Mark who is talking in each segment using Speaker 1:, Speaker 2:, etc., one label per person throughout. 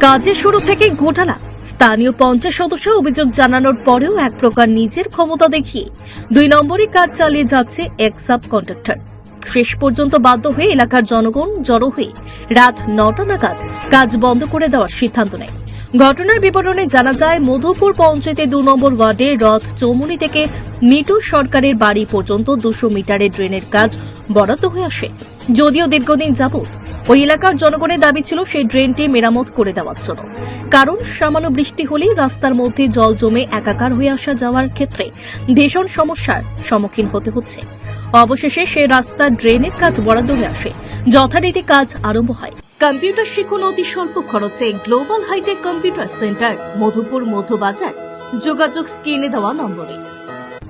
Speaker 1: কাজের শুরু থেকেই ঘোটালা। স্থানীয় পঞ্চায়েত সদস্য অভিযোগ জানানোর পরেও এক প্রকার নিজের ক্ষমতা দেখিয়ে দুই নম্বরই কাজ চালিয়ে যাচ্ছে এক সাব কন্ট্রাক্টর শেষ পর্যন্ত বাধ্য হয়ে এলাকার জনগণ জড়ো হয়ে রাত নটা নাগাদ কাজ বন্ধ করে দেওয়ার সিদ্ধান্ত নেয়। ঘটনার বিবরণে জানা যায়, মধুপুর পঞ্চায়েতে দু নম্বর ওয়ার্ডে রথ চৌমুনি থেকে মিটু সরকারের বাড়ি পর্যন্ত দুশো মিটারের ড্রেনের কাজ বরাদ্দ হয়ে আসে। যদিও দীর্ঘদিন যাবৎ ওই এলাকার জনগণের দাবি ছিল সেই ড্রেনটি মেরামত করে দেওয়ার জন্য। কারণ সামান্য বৃষ্টি হলেই রাস্তার মধ্যে জল জমে একাকার হয়ে আসা যাওয়ার ক্ষেত্রে ভীষণ সমস্যার সম্মুখীন হতে হচ্ছে। অবশেষে সে রাস্তার ড্রেনের কাজ বরাদ্দ হয়ে আসে। যথারীতি কাজ আরম্ভ হয়। কম্পিউটার শিখুন অতি স্বল্প খরচে global hi-tech computer centre, Madhupur Madhubazar যোগাযোগ স্ক্রিনে দেওয়া নম্বরে।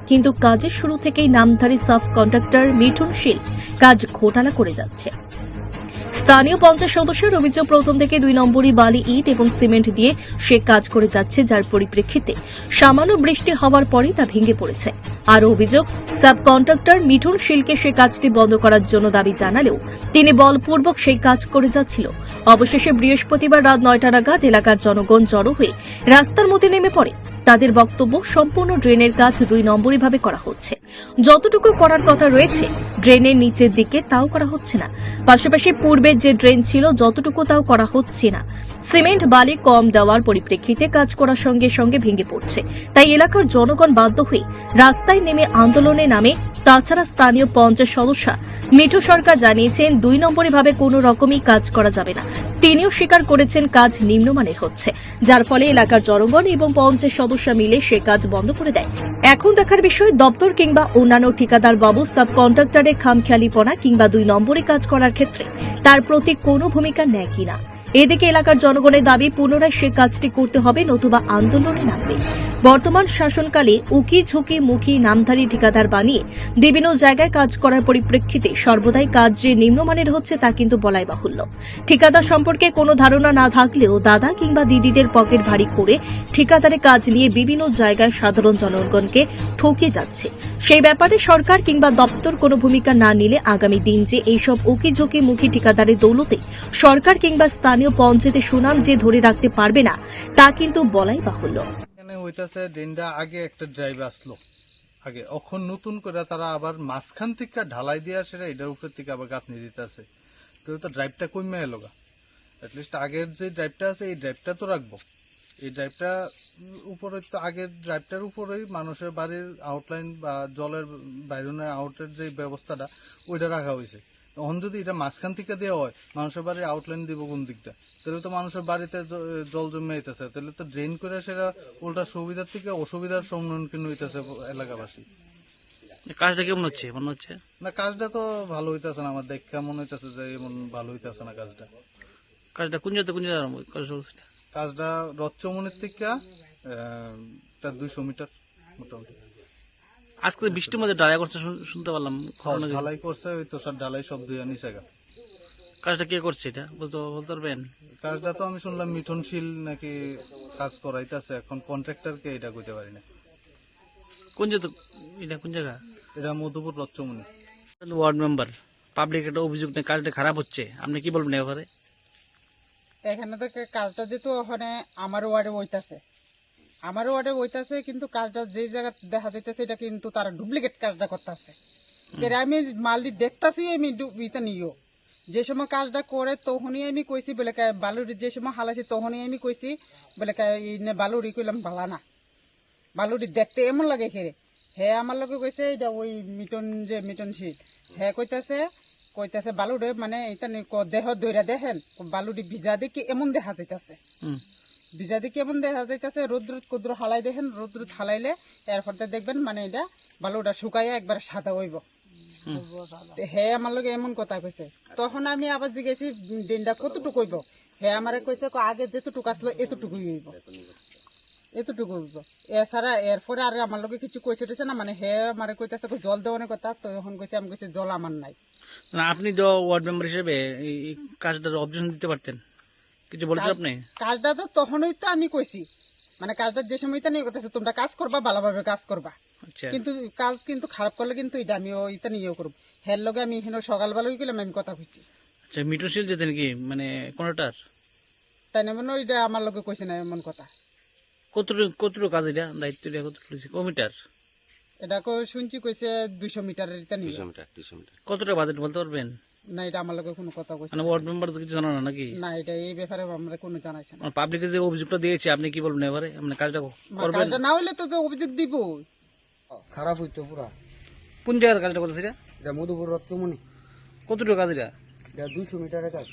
Speaker 1: কিন্তু কাজের শুরু থেকেই নামধারী সাব কন্ট্রাক্টর মিঠুন শীল কাজ ঘোটালা করে যাচ্ছে। স্থানীয় পঞ্চায়েত সদস্যের অভিযোগ প্রথম থেকে দুই নম্বরই বালি ইট এবং সিমেন্ট দিয়ে সে কাজ করে যাচ্ছে যার পরিপ্রেক্ষিতে। সামান্য বৃষ্টি হওয়ার পরই তা ভেঙে পড়েছে। আরও অভিযোগ সাব কন্ট্রাক্টর মিঠুন শিলকে সে কাজটি বন্ধ করার জন্য দাবি জানালেও তিনি বলপূর্বক সেই কাজ করে যাচ্ছিল। অবশেষে বৃহস্পতিবার রাত নয়টা নাগাদ এলাকার জনগণ জড়ো হয়ে রাস্তার মধ্যে নেমে পড়ে। তাদের বক্তব্য সম্পূর্ণ ড্রেনের কাজ দুই নম্বরই ভাবে করা হচ্ছে। যতটুকু করার কথা রয়েছে, ড্রেনের নিচের দিকে তাও করা হচ্ছে না। পাশাপাশি পূর্বে যে ড্রেন ছিল, যতটুকু তাও করা হচ্ছে না। সিমেন্ট, বালি কম দেওয়ার পরিপ্রেক্ষিতে কাজ করার সঙ্গে সঙ্গে ভেঙে পড়ছে। তাই এলাকার জনগণ বাধ্য হয়ে রাস্তায় নেমে আন্দোলনে নামে তাছাড়া স্থানীয় পঞ্চায়েত সদস্য মিঠু সরকার জানিয়েছেন দুই নম্বরী ভাবে কোনো রকমই কাজ করা যাবে না। তিনিও স্বীকার করেছেন কাজ নিম্নমানের হচ্ছে, যার ফলে এলাকার জনগণ এবং পঞ্চায়েত সদস্য মিলে সে কাজ বন্ধ করে দেয়। এখন দেখার বিষয়, দপ্তর কিংবা অন্যান্য ঠিকাদার বাবু সাব কন্ট্রাক্টরের খামখেয়ালিপনা কিংবা দুই নম্বরে কাজ করার ক্ষেত্রে তার প্রতি কোনো ভূমিকা নেয় কিনা? এদিকে এলাকার জনগণের দাবি, পুনরায় সে কাজটি করতে হবে নতুবা আন্দোলনে নামবে। বর্তমান শাসনকালে উকি ঝুঁকি মুখী নামধারী ঠিকাদার বানিয়ে বিভিন্ন জায়গায় কাজ করার পরিপ্রেক্ষিতে সর্বদাই কাজ যে নিম্নমানের হচ্ছে তা কিন্তু বলাই বাহুল্য। ঠিকাদার সম্পর্কে কোনো ধারণা না থাকলেও দাদা কিংবা দিদিদের পকেট ভারী করে ঠিকাদারে কাজ নিয়ে বিভিন্ন জায়গায় সাধারণ জনগণকে ঠকে যাচ্ছে। সেই ব্যাপারে সরকার কিংবা দপ্তর কোনো ভূমিকা না নিলে আগামী দিন যে এইসব উকি ঝুঁকি মুখী ঠিকাদারের দৌলতে সরকার কিংবা স্থানীয় পঞ্চায়েতের সুনাম যে ধরে রাখতে পারবে না, তা কিন্তু বলাই বাহুল্য।
Speaker 2: আগে একটা ড্রাইভ আসলো। আগে নতুন করে তারা আবার মাঝখান থেকে ঢালাই দিয়ে এটার উপর থেকে আবার তো তো ড্রাইভটা এলো গা? অ্যাটলিস্ট আগের যে ড্রাইভটা আছে, এই ড্রাইভটা তো রাখব। এই ড্রাইভটা উপরে তো আগের ড্রাইভটার উপরেই মানুষের বাড়ির আউটলাইন বা জলের বাইরনের আউটের যে ব্যবস্থাটা, ওইটা রাখা হয়েছে এখন যদি এটা মাঝখান থেকে দেওয়া হয় মানুষের বাড়ির আউটলাইন দিব কোন দিকটা? তাহলে তো মানুষের বাড়িতে জল জমে যেতেছে তাহলে তো ড্রেন করে সেটা উল্টা সুবিধার থেকে অসুবিধার সম্মুখীন হইতেছে এলাকাবাসী।
Speaker 3: কাজটা কেমন হচ্ছে? মনে হচ্ছে?
Speaker 2: না কাজটা তো ভালো হইতেছে না আমার দেখা মনে হইতেছে যে এমন ভালো হইতেছে না কাজটা।
Speaker 3: কাজটা কোন জায়গাতে কোন আরম্ভ কাজ চলছে?
Speaker 2: কাজটা রথচমনির থেকে তার দুইশো মিটার মোটামুটি।
Speaker 3: আজকে তো বৃষ্টির মধ্যে ডায়া করছে শুনতে পারলাম
Speaker 2: ঢালাই করছে ওই তো সব ঢালাই সব দুই নিচে গা।
Speaker 3: কাজটা কে করছে এটা? বুঝতে বলতে পারবেন?
Speaker 2: কাজটা তো আমি শুনলাম মিঠনশীল নাকি কাজ করাইতেছে এখন কন্ট্রাক্টরকে এটা কইতে পারি না।
Speaker 3: কোন জায়গা এটা কোন জায়গা?
Speaker 2: এটা Madhupur Rathchamani
Speaker 3: ward member public একটা অভিযোগ নিয়ে কাজটা খারাপ হচ্ছে আপনি কি বলবেন এবারে
Speaker 4: এখানে থেকে কাজটা যেহেতু ওখানে আমার ওয়ার্ডে বইতাছে আমার ওয়ার্ডে বইতাছে কিন্তু কাজটা যে জায়গা দেখা যাইতেছে এটা কিন্তু তারা ডুপ্লিকেট কাজটা করতেছে। এরা আমি মালদি দেখতাছি আমি ইটা নিও। যে সময় কাজটা করে তখনই আমি কইছি বলে বালুর যে সময় হালাইছি তখনই আমি কইছি বলে বালুরি কইলাম ভালা না। বালুরি দেখতে এমন লাগে খেরে হে আমার লগে কইছে এটা ওই মিটন যে মিটন শীত। হে কইতাছে কইতাছে বালুরে মানে এটা দেহ ধইরা দেখেন বালুরি ভিজা দেখি এমন দেখা যাইতাছে।
Speaker 3: হুম।
Speaker 4: ভিজা দেখি এমন দেখা যাইতাছে? রোদ রোদ কুদ্র হালাই দেখেন রোদ রোদ হালাইলে এরপর দেখবেন মানে এটা বালুটা শুকাইয়া একবার সাদা হইব। তো হে আমার লগে এমন কথা কইছে। তখন আমি আবার জিজ্ঞেসি দিনটা কতটুকু হইব? হে আমারে কইছে ক আগে যেতটুকু আসলো এতটুকুই হইব। এতটুকু হইব। এছাড়া এরপরে আর আমার লগে কিছু কইছে টইছে না মানে হে আমার কইতেছে কই জল দেওয়ার কথা? তো এখন কইছে আমি কইছি জল আমার নাই।
Speaker 3: আপনি তো ওয়ার্ড মেম্বার হিসেবে এই এই কাজটার অবজেকশন দিতে পারতেন। কিছু বলেছেন আপনি?
Speaker 4: কাজটা তো তখনই তো আমি কইছি। মানে কাজটা যে সময় তো নিয়ে করতেছে তোমরা কাজ করবা ভালোভাবে কাজ করবা।
Speaker 3: আচ্ছা।
Speaker 4: কিন্তু কাজ কিন্তু খারাপ করলে কিন্তু এটা আমি ইটা নিয়েও করব। হের লগে আমি এখানে সকালবেলায় গেলাম আমি কথা কইছি।
Speaker 3: আচ্ছা মিটনশীল যেতেন কি? মানে কোনটার?
Speaker 4: তাই না মানে ওইটা আমার লোকে কইছে না এমন কথা।
Speaker 3: কতটুকু কতটুকু কাজ এটা? দায়িত্ব এটা কতটুকু রয়েছে কমিটার?
Speaker 4: এটা কো শুনছি কইছে দুইশো মিটারের এটা নিবে
Speaker 3: কতটা বাজেট বলতে পারবেন?
Speaker 4: না এটা আমার লোকে কোনো কথা কইছে
Speaker 3: মানে ওয়ার্ড মেম্বার কিছু জানা না নাকি?
Speaker 4: না এটা এই ব্যাপারে আমরা কোনো জানাইছে না।
Speaker 3: পাবলিকে যে অভিযোগটা দিয়েছে আপনি কি বলবেন এবারে? আপনি কাজটা করবেন?
Speaker 4: কাজটা না হইলে তো তো অভিযোগ দিব
Speaker 5: খারাপ হইতো পুরা।
Speaker 3: কোন জায়গার কাজটা করতেছে এটা?
Speaker 5: এটা মধুপুর রত্নমণি।
Speaker 3: কতটুকু কাজ এটা?
Speaker 5: এটা দুইশো মিটারের কাজ।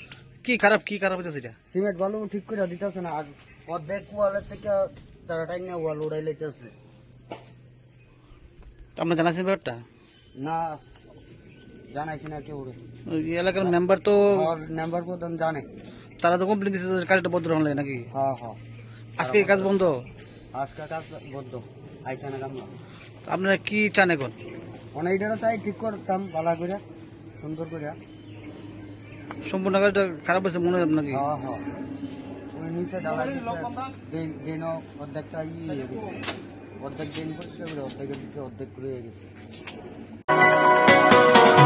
Speaker 3: কি খারাপ কি খারাপ হইতেছে এটা?
Speaker 5: সিমেন্ট বালু ঠিক করে দিতেছে না আর অর্ধেক ওয়ালের থেকে তারা টাইম না ওয়াল উড়াই লাইতেছে।
Speaker 3: আপনার জানাচ্ছেন ব্যাপারটা?
Speaker 5: না জানাইছি না কেউ
Speaker 3: এলাকার মেম্বার তো
Speaker 5: আর নাম্বার প্রধান জানে।
Speaker 3: তারা তো কমপ্লেন দিচ্ছে কাজটা বন্ধ হলে নাকি?
Speaker 5: হ্যাঁ হ্যাঁ।
Speaker 3: আজকে কাজ বন্ধ?
Speaker 5: আজকে কাজ বদ্ধ আইসা না কামলা
Speaker 3: তো আপনারা কি চান এখন?
Speaker 5: অনেকটা চাই ঠিক করতাম ভালো করে সুন্দর করে।
Speaker 3: সম্পূর্ণ কাজটা খারাপ হয়েছে মনে হয় আপনাকে
Speaker 5: হ্যাঁ হ্যাঁ। নিচে ঢালাই দিচ্ছে দিন অর্ধেকটা ই হয়ে গেছে। অর্ধেক দিন পরিষ্কার করে অর্ধেকের দিকে অর্ধেক করে গেছে।